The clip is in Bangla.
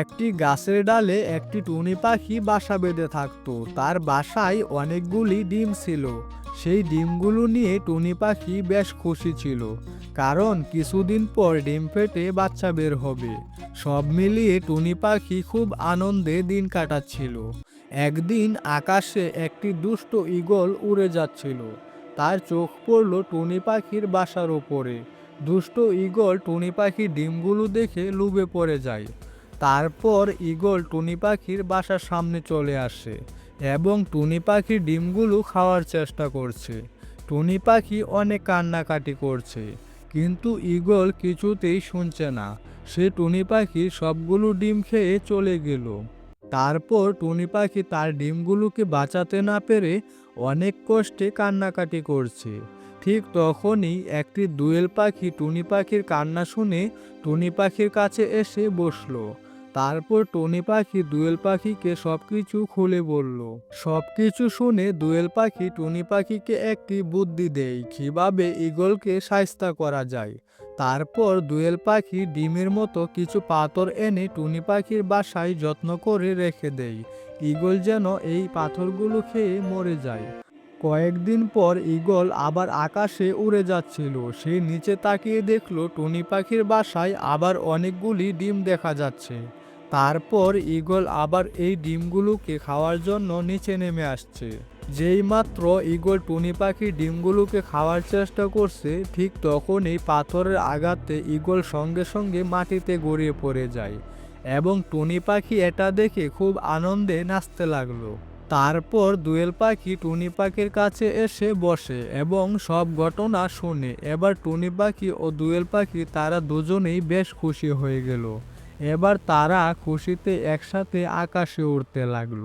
একটি গাছের ডালে একটি টুনি পাখি বাসা বেঁধে থাকতো। তার বাসায় অনেকগুলি ডিম ছিল। সেই ডিমগুলো নিয়ে টুনি পাখি বেশ খুশি ছিল, কারণ কিছুদিন পর ডিম ফেটে বাচ্চা বের হবে। সব মিলিয়ে টুনি পাখি খুব আনন্দে দিন কাটাচ্ছিল। একদিন আকাশে একটি দুষ্ট ঈগল উড়ে যাচ্ছিল। তার চোখ পড়ল টুনি পাখির বাসার ওপরে। দুষ্ট ঈগল টুনি পাখির ডিমগুলো দেখে লুবে পড়ে যায়। তারপর ঈগল টুনি পাখির বাসার সামনে চলে আসে এবং টুনি পাখির ডিমগুলো খাওয়ার চেষ্টা করছে। টুনি পাখি অনেক কান্নাকাটি করছে, কিন্তু ঈগল কিছুতেই শুনছে না। সে টুনি পাখির সবগুলো ডিম খেয়ে চলে গেল। তারপর টুনি পাখি তার ডিমগুলোকে বাঁচাতে না পেরে অনেক কষ্টে কান্নাকাটি করছে। ঠিক তখনই একটি দুয়েল পাখি টুনি পাখির কান্না শুনে টুনি পাখির কাছে এসে বসল। তারপর টুনি পাখি, দুয়েল পাখিকে সবকিছু খুলে বলল। সবকিছু শুনে দুয়েল পাখি টুনি পাখিকে একটি বুদ্ধি দেয়, কীভাবে ঈগলকে সায়স্তা করা যায়। তারপর দুয়েল পাখি ডিমের মতো কিছু পাথর এনে টুনি পাখির বাসায় যত্ন করে রেখে দেয়। ঈগল যেন এই পাথরগুলো খেয়ে মরে যায়। কয়েকদিন পর ঈগল আবার আকাশে উড়ে যাচ্ছিল। সে নিচে তাকিয়ে দেখল টুনি পাখির বাসায় আবার অনেকগুলি ডিম দেখা যাচ্ছে। তারপর ঈগল আবার এই ডিমগুলোকে খাওয়ার জন্য নিচে নেমে আসছে। যেই মাত্র ঈগল টুনি পাখি ডিমগুলোকে খাওয়ার চেষ্টা করছে, ঠিক তখনই পাথরের আঘাতে ঈগল সঙ্গে সঙ্গে মাটিতে গড়িয়ে পড়ে যায় এবং টুনি পাখি এটা দেখে খুব আনন্দে নাচতে লাগল। তারপর দুয়েল পাখি টুনি পাখির কাছে এসে বসে এবং সব ঘটনা শুনে এবার টুনি পাখি ও দুয়েল পাখি তারা দুজনেই বেশ খুশি হয়ে গেল। এবার তারা খুশিতে একসাথে আকাশে উড়তে লাগল।